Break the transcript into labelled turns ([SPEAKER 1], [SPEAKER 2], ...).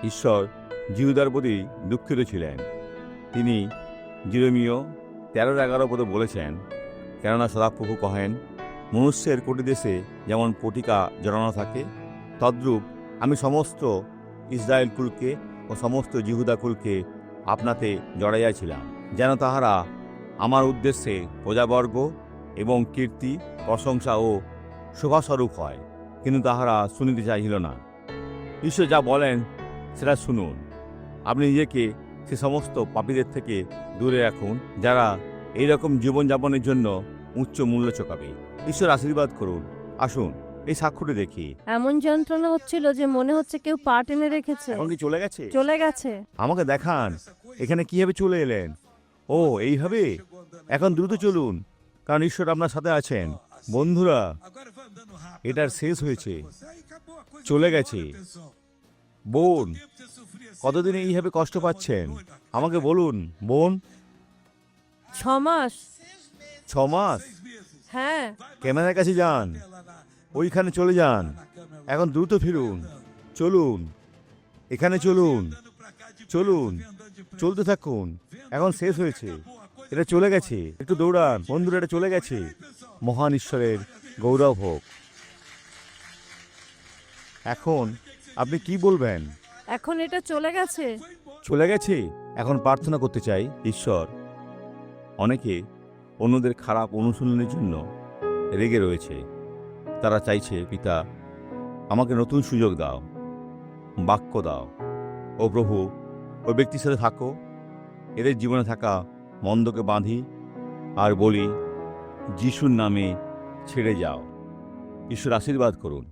[SPEAKER 1] ঈশ্বর জিহুদার প্রতি দুঃখিত ছিলেন। তিনি জিরোমিও তেরোর এগারো পদে বলেছেন, কেননা সদাপ্রভু কহেন, মনুষ্যের কোটি দেশে যেমন পটিকা জড়ানো থাকে, তদ্রূপ আমি সমস্ত ইসরায়েল কুলকে ও সমস্ত জিহুদা কুলকে আপনাতে জড়াইয়াছিলাম, যেন তাহারা আমার উদ্দেশ্যে প্রজাবর্গ এবং কীর্তি, প্রশংসা ও শোভাস্বরূপ হয়, কিন্তু তাহারা শুনিতে চাহিল না। ঈশ্বর যা বলেন সেটা শুনুন। আপনি নিজেকে সে সমস্ত পাপীদের থেকে দূরে রাখুন যারা এইরকম জীবনযাপনের জন্য উচ্চ মূল্য চোকাবে। ঈশ্বর আশীর্বাদ করুন। আসুন এই সাক্ষ্যটি দেখি।
[SPEAKER 2] এমন যন্ত্রণা হচ্ছিল যে মনে হচ্ছে কেউ পা টেনে রেখেছে।
[SPEAKER 1] এখন কি চলে গেছে?
[SPEAKER 2] চলে গেছে।
[SPEAKER 1] আমাকে দেখান এখানে কীভাবে চলে এলেন? ও এইভাবে? এখন দ্রুত চলুন কারণ ঈশ্বর আপনার সাথে আছেন। বন্ধুরা এটার শেষ হয়েছে. চলে গেছে। বোন কতদিন এইভাবে কষ্ট পাচ্ছেন? আমাকে বলুন বোন।
[SPEAKER 2] ছ মাস।
[SPEAKER 1] ছ মাস?
[SPEAKER 2] হ্যাঁ।
[SPEAKER 1] ক্যামেরার কাছে যান। ওইখানে চলে যান। এখন দ্রুত ফিরুন। চলুন। এখানে চলুন। চলুন. চলতে থাকুন। এখন শেষ হয়েছে। এটা চলে গেছে। একটু দৌড়ান। বন্ধুরা এটা চলে গেছে। মহান ঈশ্বরের গৌরব হোক। এখন আপনি কি বলবেন?
[SPEAKER 2] এখন এটা চলে গেছে।
[SPEAKER 1] চলে গেছে? এখন প্রার্থনা করতে চাই ঈশ্বর। অনেকে অন্যদের খারাপ অনুশীলনের জন্য রেগে রয়েছে। তারা চাইছে পিতা আমাকে নতুন সুযোগ দাও বাক্য দাও। ও প্রভু ওই ব্যক্তির সাথে থাকো। এদের জীবনে থাকা মন্দকে বাঁধি আর বলি যিশুর নামে ছেড়ে যাও। ঈশ্বর আশীর্বাদ করুন।